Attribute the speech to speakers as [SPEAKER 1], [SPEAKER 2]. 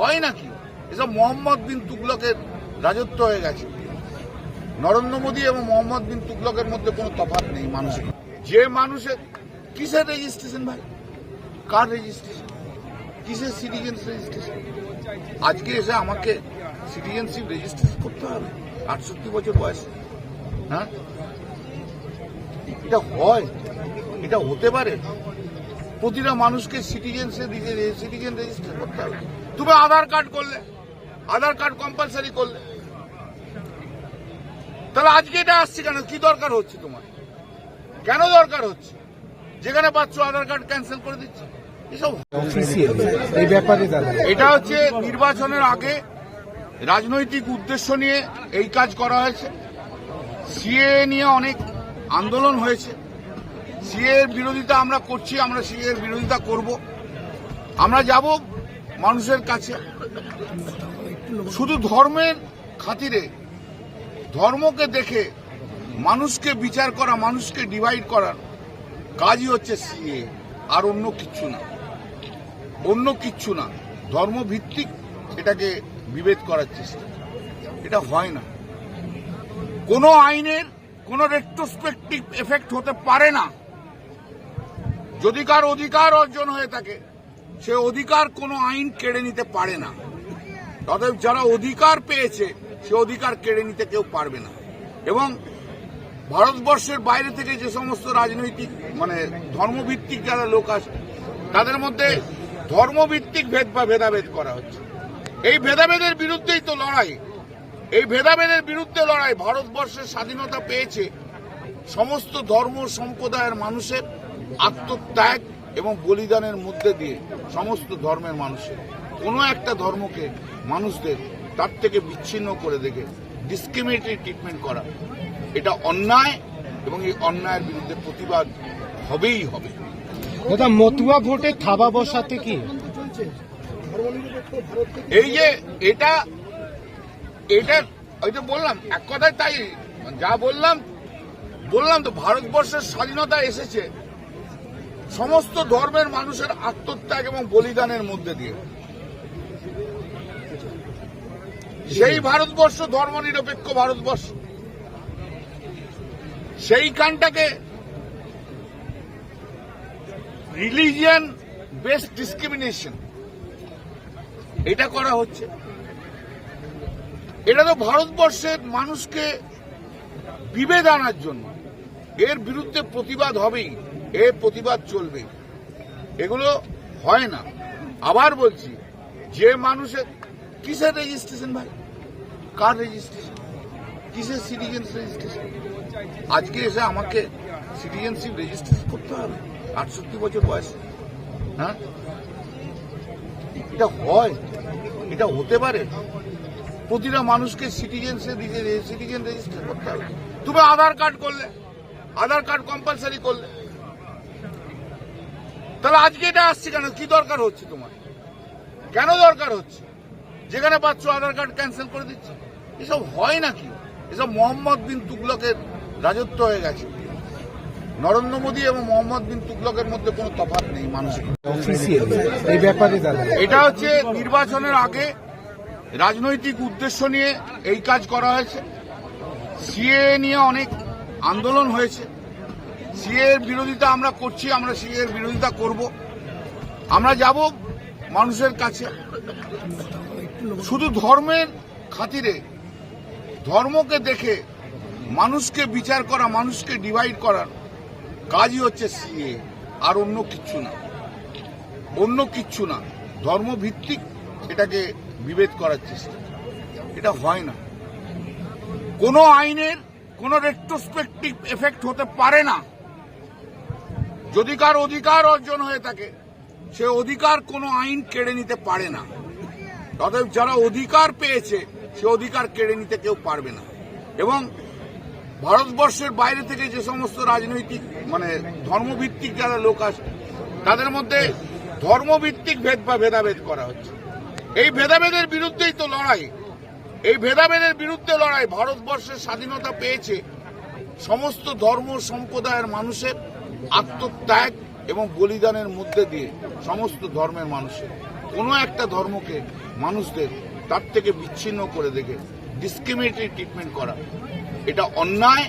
[SPEAKER 1] হয় নাকি? এসব মোহাম্মদ বিন তুগলকের রাজত্ব হয়ে গেছে। নরেন্দ্র মোদী এবং মোহাম্মদ বিন তুগলকের মধ্যে কোনো তফাৎ নেই মানুষের। যে মানুষের, কিসের রেজিস্ট্রেশন ভাই? কার রেজিস্ট্রেশন কিসের সিটিজেন রেজিস্ট্রেশন আজকে এসে আমাকে সিটিজেনশিপ রেজিস্ট্রেশন করতে হবে। আটষট্টি বছর বয়স। হ্যাঁ? এটা হয়। এটা হতে পারে। প্রতিটা মানুষকে সিটিজেন সিটিজেন রেজিস্টার করতে হবে। তুমি আধার কার্ড করলে আধার কার্ড কম্পালসারি করলে। তাহলে আজকে এটা আসছে কেন? কি দরকার হচ্ছে তোমার? কেন দরকার হচ্ছে? যেখানে পাচ্ছ আধার কার্ড ক্যান্সেল করে দিচ্ছে। এসব
[SPEAKER 2] এই ব্যাপারে
[SPEAKER 1] এটা হচ্ছে নির্বাচনের আগে রাজনৈতিক উদ্দেশ্য নিয়ে এই কাজ করা হয়েছে। সিএ নিয়ে অনেক আন্দোলন হয়েছে। সিএ এর বিরোধিতা আমরা করছি, আমরা সিএ এর বিরোধিতা করব। আমরা যাব মানুষের কাছে। শুধু ধর্মের খাতিরে, ধর্মকে দেখে মানুষকে বিচার করা, মানুষকে ডিভাইড করার কাজই হচ্ছে সিএ, আর অন্য কিচ্ছু না। অন্য কিচ্ছু না। ধর্মভিত্তিক এটাকে বিভেদ করার চেষ্টা। এটা হয় না। কোনো আইনের কোনো রেট্রোস্পেক্টিভ এফেক্ট হতে পারে না। যদি কার অধিকার অর্জন হয়ে থাকে, সে অধিকার কোনো আইন কেড়ে নিতে পারে না। অতএব যারা অধিকার পেয়েছে, সে অধিকার কেড়ে নিতে কেউ পারবে না। এবং ভারতবর্ষের বাইরে থেকে যে সমস্ত রাজনৈতিক মানে ধর্মভিত্তিক যারা লোক আসে তাদের মধ্যে ধর্মভিত্তিক ভেদ বা ভেদাভেদ করা হচ্ছে। এই ভেদাভেদের বিরুদ্ধেই তো লড়াই। এই ভেদাভেদের বিরুদ্ধে লড়াই ভারতবর্ষের স্বাধীনতা পেয়েছে সমস্ত ধর্ম, সম্প্রদায়ের মানুষের আত্মত্যাগ এবং বলিদানের মধ্যে দিয়ে সমস্ত ধর্মের মানুষের। কোনো একটা ধর্মকে মানুষদের তার থেকে বিচ্ছিন্ন করে দেখে ডিসক্রিমিনেটরি ট্রিটমেন্ট করা। এটা অন্যায় এবং এই অন্যায়ের বিরুদ্ধে প্রতিবাদ হবেই হবে।
[SPEAKER 2] দাদা মতুয়া ভোটে থাবা বসাতে কি?
[SPEAKER 1] এই যে এটা এটা ওই তো বললাম এক কথায় তাই যা বললাম বললাম তো ভারতবর্ষের স্বাধীনতা এসেছে। সমস্ত ধর্মের মানুষের আত্মত্যাগ এবং বলিদানের মধ্যে দিয়ে। সেই ভারতবর্ষ ধর্মনিরপেক্ষ ভারতবর্ষ। সেইখানটাকে রিলিজিয়ান বেসড ডিসক্রিমিনেশন। এটা করা হচ্ছে। এটা তো ভারতবর্ষের মানুষকে বিভেদ আনার জন্য। এর বিরুদ্ধে প্রতিবাদ হবেই। এর প্রতিবাদ চলবে। এগুলো হয় না। আবার বলছি, যে মানুষের কিসের রেজিস্ট্রেশন ভাই? কার রেজিস্ট্রেশন কিসের সিটিজেন রেজিস্ট্রেশন আজকে এসে আমাকে সিটিজেনশিপ রেজিস্ট্রেশন করতে হবে। আটষট্টি বছর বয়স। হ্যাঁ? এটা হয়। এটা হতে পারে। প্রতিটা মানুষকে সিটিজেন সিটিজেন রেজিস্টার করতে হবে। তুমি আধার কার্ড করলে। আধার কার্ড কম্পালসারি করলে। তাহলে আজকে এটা আসছে কেন? কি দরকার হচ্ছে তোমার? কেন দরকার হচ্ছে? যেখানে পাচ্ছ আধার কার্ড ক্যান্সেল করে দিচ্ছে। এসব হয় নাকি? এসব মোহাম্মদ বিন তুগলকের রাজত্ব হয়ে গেছে। নরেন্দ্র মোদী এবং মোহাম্মদ বিন তুগলকের মধ্যে কোনো তফাৎ নেই মানুষের।
[SPEAKER 2] এই ব্যাপারে
[SPEAKER 1] এটা হচ্ছে নির্বাচনের আগে রাজনৈতিক উদ্দেশ্য নিয়ে এই কাজ করা হয়েছে। সিএ নিয়ে অনেক আন্দোলন হয়েছে। সিএ এর বিরোধিতা আমরা করছি, আমরা সিএ এর বিরোধিতা করব। আমরা যাব মানুষের কাছে। শুধু ধর্মের খাতিরে, ধর্মকে দেখে মানুষকে বিচার করা, মানুষকে ডিভাইড করার কাজই হচ্ছে সিএ আর অন্য কিচ্ছু না। অন্য কিচ্ছু না। ধর্মভিত্তিক এটাকে বিভেদ করার চেষ্টা। এটা হয় না। কোনো আইনের কোনো রেট্রোস্পেক্টিভ এফেক্ট হতে পারে না। যদি কার অধিকার অর্জন হয়ে থাকে, সে অধিকার কোনো আইন কেড়ে নিতে পারে না। অতএব যারা অধিকার পেয়েছে, সে অধিকার কেড়ে নিতে কেউ পারবে না। এবং ভারতবর্ষের বাইরে থেকে যে সমস্ত রাজনৈতিক মানে ধর্মভিত্তিক যারা লোক আসে তাদের মধ্যে ধর্মভিত্তিক ভেদ বা ভেদাভেদ করা হচ্ছে। এই ভেদাভেদের বিরুদ্ধেই তো লড়াই। এই ভেদাভেদের বিরুদ্ধে লড়াই ভারতবর্ষের স্বাধীনতা পেয়েছে সমস্ত ধর্ম, সম্প্রদায়ের মানুষের আত্মত্যাগ এবং বলিদানের মধ্যে দিয়ে সমস্ত ধর্মের মানুষের, কোনো একটা ধর্মকে মানুষদের তার থেকে বিচ্ছিন্ন করে দেখে ডিসক্রিমিনেটরি ট্রিটমেন্ট করা, এটা অন্যায়